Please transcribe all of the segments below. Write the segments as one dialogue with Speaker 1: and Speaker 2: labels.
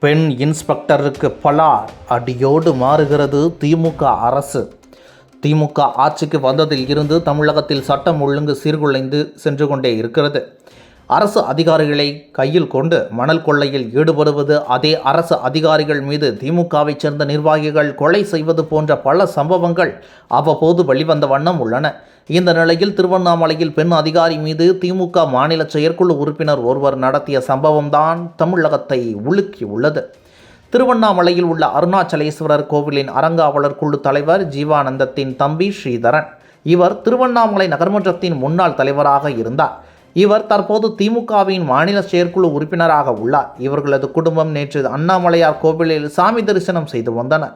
Speaker 1: பெண் இன்ஸ்பெக்டருக்கு பலார் அடியோடு மாறுகிறது திமுக அரசு. திமுக ஆட்சிக்கு வந்ததில் இருந்து தமிழகத்தில் சட்டம் ஒழுங்கு சீர்குலைந்து சென்று கொண்டே இருக்கிறது. அரசு அதிகாரிகளை கையில் கொண்டு மணல் கொள்ளையில் ஈடுபடுவது அதே அரசு அதிகாரிகள் மீது திமுகவைச் சேர்ந்த நிர்வாகிகள் கொலை செய்வது போன்ற பல சம்பவங்கள் அவ்வப்போது வெளிவந்த வண்ணம் உள்ளன. இந்த நிலையில் திருவண்ணாமலையில் பெண் அதிகாரி மீது திமுக மாநில செயற்குழு உறுப்பினர் ஒருவர் நடத்திய சம்பவம்தான் தமிழகத்தை உலுக்கியுள்ளது. திருவண்ணாமலையில் உள்ள அருணாச்சலேஸ்வரர் கோவிலின் அறங்காவலர் குழு தலைவர் ஜீவானந்தத்தின் தம்பி ஸ்ரீதரன். இவர் திருவண்ணாமலை நகர்மன்றத்தின் முன்னாள் தலைவராக இருந்தார். இவர் தற்போது திமுகவின் மாநில செயற்குழு உறுப்பினராக உள்ளார். இவர்களது குடும்பம் நேற்று அண்ணாமலையார் கோவிலில் சாமி தரிசனம் செய்து வந்தனர்.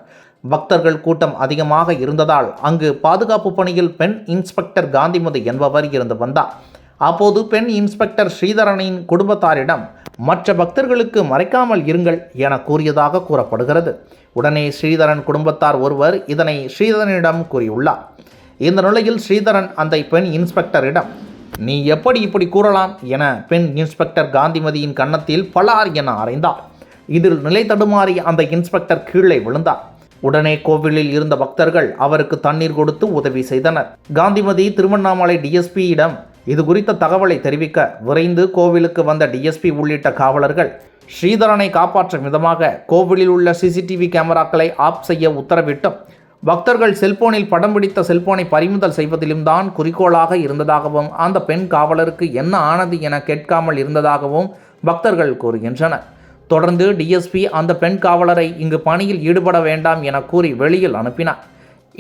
Speaker 1: பக்தர்கள் கூட்டம் அதிகமாக இருந்ததால் அங்கு பாதுகாப்பு பணியில் பெண் இன்ஸ்பெக்டர் காந்திமதி என்பவர் இருந்து வந்தார். அப்போது பெண் இன்ஸ்பெக்டர் ஸ்ரீதரனின் குடும்பத்தாரிடம் மற்ற பக்தர்களுக்கு மறைக்காமல் இருங்கள் என கூறியதாக கூறப்படுகிறது. உடனே ஸ்ரீதரன் குடும்பத்தார் ஒருவர் இதனை ஸ்ரீதரனிடம் கூறியுள்ளார். இந்த நிலையில் ஸ்ரீதரன் அந்த பெண் இன்ஸ்பெக்டரிடம் நீ எப்படி இப்படி கூறலாம் என பெண் இன்ஸ்பெக்டர் காந்திமதியின் கன்னத்தில் பலார் என அறைந்தார் இதில் நிலை தடுமாறி அந்த இன்ஸ்பெக்டர் கீழே விழுந்தார். உடனே கோவிலில் இருந்த பக்தர்கள் அவருக்கு தண்ணீர் கொடுத்து உதவி செய்தனர். காந்திமதி திருவண்ணாமலை டிஎஸ்பியிடம் இது குறித்த தகவலை தெரிவிக்க விரைந்து கோவிலுக்கு வந்த டிஎஸ்பி உள்ளிட்ட காவலர்கள் ஸ்ரீதரனை காப்பாற்றும் விதமாக கோவிலில் உள்ள சிசிடிவி கேமராக்களை ஆஃப் செய்ய உத்தரவிட்டும். பக்தர்கள் செல்போனில் படம் பிடித்த செல்போனை பறிமுதல் செய்வதிலும் தான் குறிக்கோளாக இருந்ததாகவும் அந்த பெண் காவலருக்கு என்ன ஆனது என கேட்காமல் இருந்ததாகவும் பக்தர்கள் கூறுகின்றனர். தொடர்ந்து டிஎஸ்பி அந்த பெண் காவலரை இங்கு பணியில் ஈடுபட வேண்டாம் என கூறி வெளியில் அனுப்பினார்.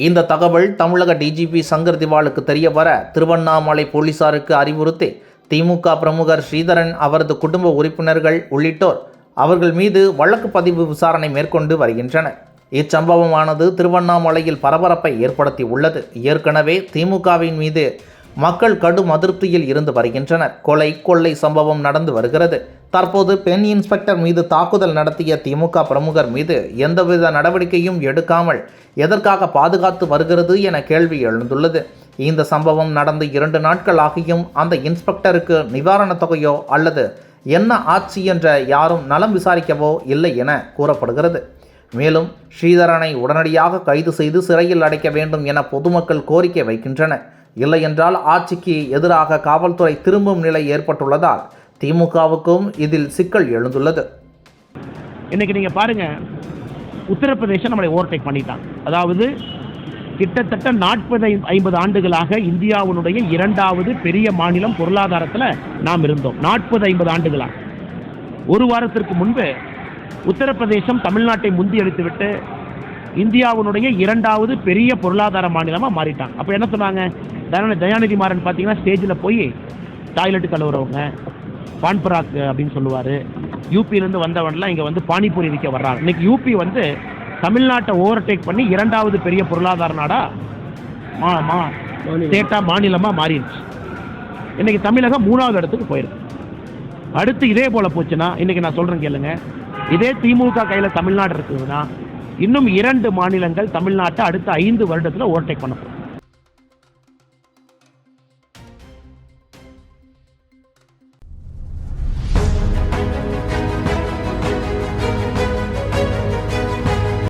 Speaker 1: இந்த தகவல் தமிழக டிஜிபி சங்கர் திவாலுக்கு தெரிய வர திருவண்ணாமலை போலீசாருக்கு அறிவுறுத்தி திமுக பிரமுகர் ஸ்ரீதரன் அவரது குடும்ப உறுப்பினர்கள் உள்ளிட்டோர் அவர்கள் மீது வழக்கு பதிவு விசாரணை மேற்கொண்டு வருகின்றனர். இச்சம்பவமானது திருவண்ணாமலையில் பரபரப்பை ஏற்படுத்தி உள்ளது. ஏற்கனவே திமுகவின் மீது மக்கள் கடும் அதிருப்தியில் இருந்து வருகின்றனர். கொலை கொள்ளை சம்பவம் நடந்து வருகிறது. தற்போது பெண் இன்ஸ்பெக்டர் மீது தாக்குதல் நடத்திய திமுக பிரமுகர் மீது எந்தவித நடவடிக்கையும் எடுக்காமல் எதற்காக பாதுகாத்து வருகிறது என கேள்வி எழுந்துள்ளது. இந்த சம்பவம் நடந்து இரண்டு நாட்கள் ஆகியும் அந்த இன்ஸ்பெக்டருக்கு நிவாரணத் தொகையோ அல்லது என்ன ஆட்சி என்ற யாரும் நலம் விசாரிக்கவோ இல்லை என கூறப்படுகிறது. மேலும் ஸ்ரீதரனை உடனடியாக கைது செய்து சிறையில் அடைக்க வேண்டும் என பொதுமக்கள் கோரிக்கை வைக்கின்றனர் இல்லையென்றால் ஆட்சிக்கு எதிராக காவல்துறை திரும்பும் நிலை ஏற்பட்டுள்ளதால் திமுகவுக்கும் இதில் சிக்கல் எழுந்துள்ளது.
Speaker 2: இன்னைக்கு நீங்கள் பாருங்க உத்தரப்பிரதேசம் நம்மளை ஓவர்டேக் பண்ணிட்டாங்க அதாவது கிட்டத்தட்ட நாற்பது ஐம்பது ஆண்டுகளாக இந்தியாவினுடைய இரண்டாவது பெரிய மாநிலம் பொருளாதாரத்தில் நாம் இருந்தோம். நாற்பது ஐம்பது ஆண்டுகளாக. ஒரு வாரத்திற்கு முன்பு உத்தரப்பிரதேசம் தமிழ்நாட்டை முந்தி அடித்துவிட்டு இந்தியாவினுடைய இரண்டாவது பெரிய பொருளாதார மாநிலமாக மாறிட்டாங்க. அப்போ என்ன சொன்னாங்க? தயாநிதி தயாநிதி மாறன் பார்த்தீங்கன்னா ஸ்டேஜில் போய் டாய்லெட் கழுவுறவங்க பான்பராக் அப்படின்னு சொல்லுவார். யூபியிலேருந்து வந்தவன்லாம் இங்கே வந்து பானிபூரி விற்க வர்றாங்க. இன்னைக்கு யூபி வந்து தமிழ்நாட்டை ஓவர்டேக் பண்ணி இரண்டாவது பெரிய பொருளாதார நாடா மா மா ஸ்டேட்டாக மாநிலமாக மாறிடுச்சு. இன்னைக்கு தமிழகம் மூணாவது இடத்துக்கு போயிருக்கு. அடுத்து இதே போல் போச்சுன்னா இன்னைக்கு நான் சொல்கிறேன் கேளுங்க. இதே திமுக கையில் தமிழ்நாடு இருக்குதுன்னா இன்னும் இரண்டு மாநிலங்கள் தமிழ்நாட்டை அடுத்த ஐந்து வருடத்தில் ஓவர்டேக் பண்ணப்படும்